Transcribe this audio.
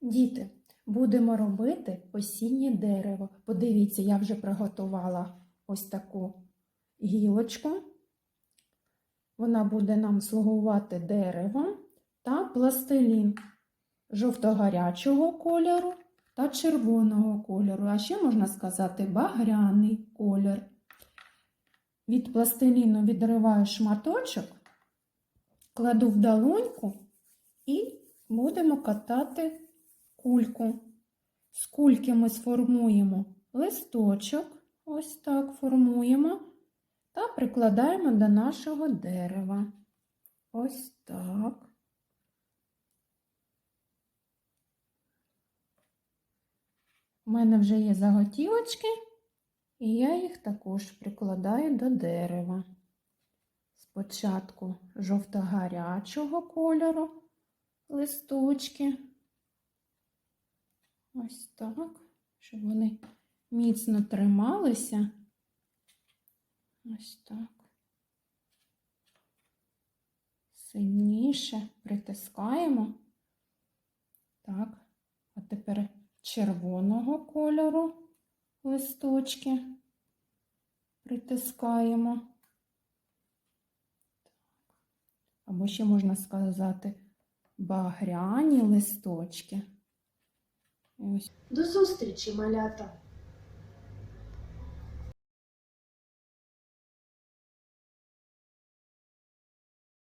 Діти, будемо робити осіннє дерево. Подивіться, я вже приготувала ось таку гілочку. Вона буде нам слугувати деревом та пластилін жовто-гарячого кольору та червоного кольору, а ще можна сказати багряний колір. Від пластиліну відриваю шматочок, кладу в долоньку і будемо катати кульку. З кульки ми сформуємо листочок, ось так формуємо, та прикладаємо до нашого дерева. Ось так. У мене вже є заготівочки, і я їх також прикладаю до дерева. Спочатку жовто-гарячого кольору листочки. Ось так, щоб вони міцно трималися. Ось так. Сильніше притискаємо. Так, а тепер червоного кольору листочки притискаємо. Або ще можна сказати багряні листочки. Ось. До зустрічі, малята!